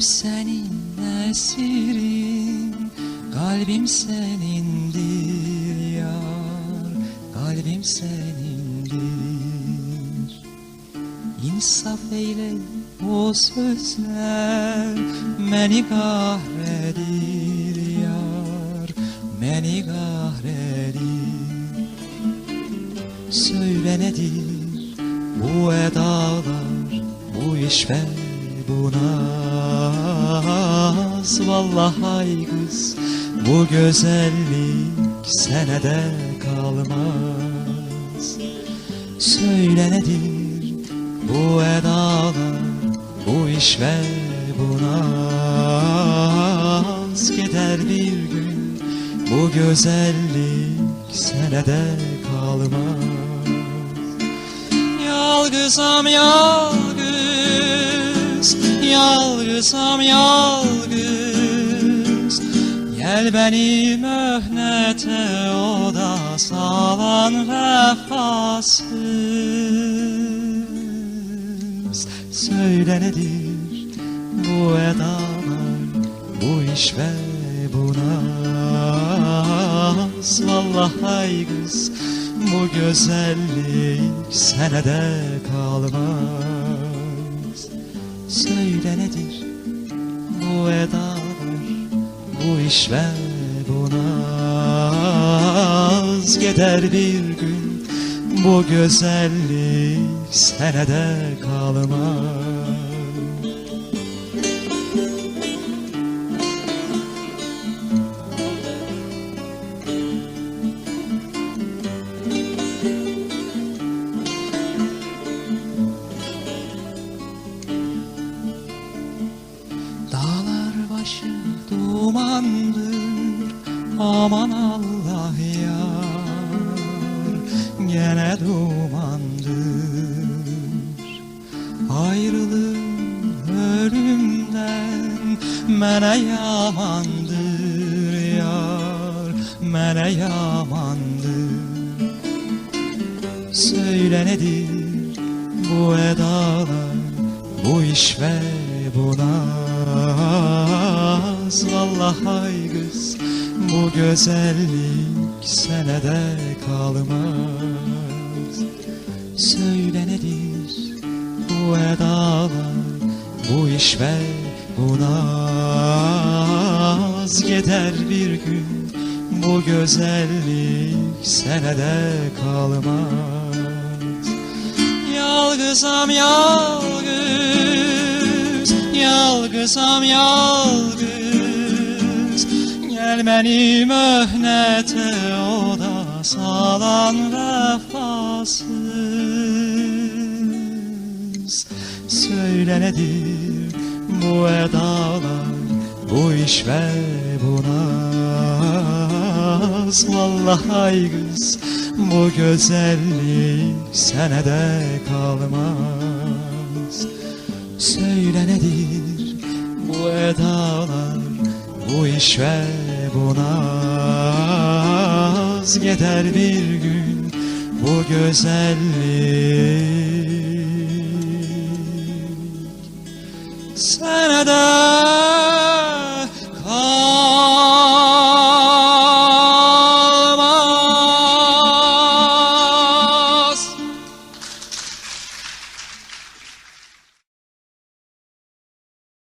senin esirin Kalbim senindir yar Kalbim senindir. İnsaf eyle o sözler Beni kahredir yar Beni kahredir. Söyle nedir bu edalar Bu iş ve bu naz Vallahi kız bu güzellik senede kalmaz. Söyle nedir bu edalar Bu iş ve bu naz Gider bir gün bu güzellik senede kalmaz. Yalgızam yalgız Yalgızam yalgız. Gel beni möhnete o da salan vefasız. Söyle nedir bu edalar Bu iş ve bu naz Vallahi kız bu güzellik senede kalmaz Söyle nedir bu edalar Bu iş ve bu naz Gider bir gün bu güzellik senede kalmaz Aman Allah yar Gene dumandır. Ayrılık ölümden Mene yamandır yar Mene yamandır. Söyle nedir bu edalar Bu iş ve bu naz? Vallahi kız bu güzellik senede kalmaz. Söyle nedir bu edalar Bu iş ve bu naz? Gider bir gün bu güzellik senede kalmaz. Yalgızam yalgız Yalgızam yalgız Gel beni möhnete o salan vefasız. Söyle nedir bu edalar Bu iş ve bu naz? Vallahi kız bu güzellik senede kalmaz. Söyle nedir bu edalar Bu iş ve bu naz Gider bir gün bu güzellik. Senede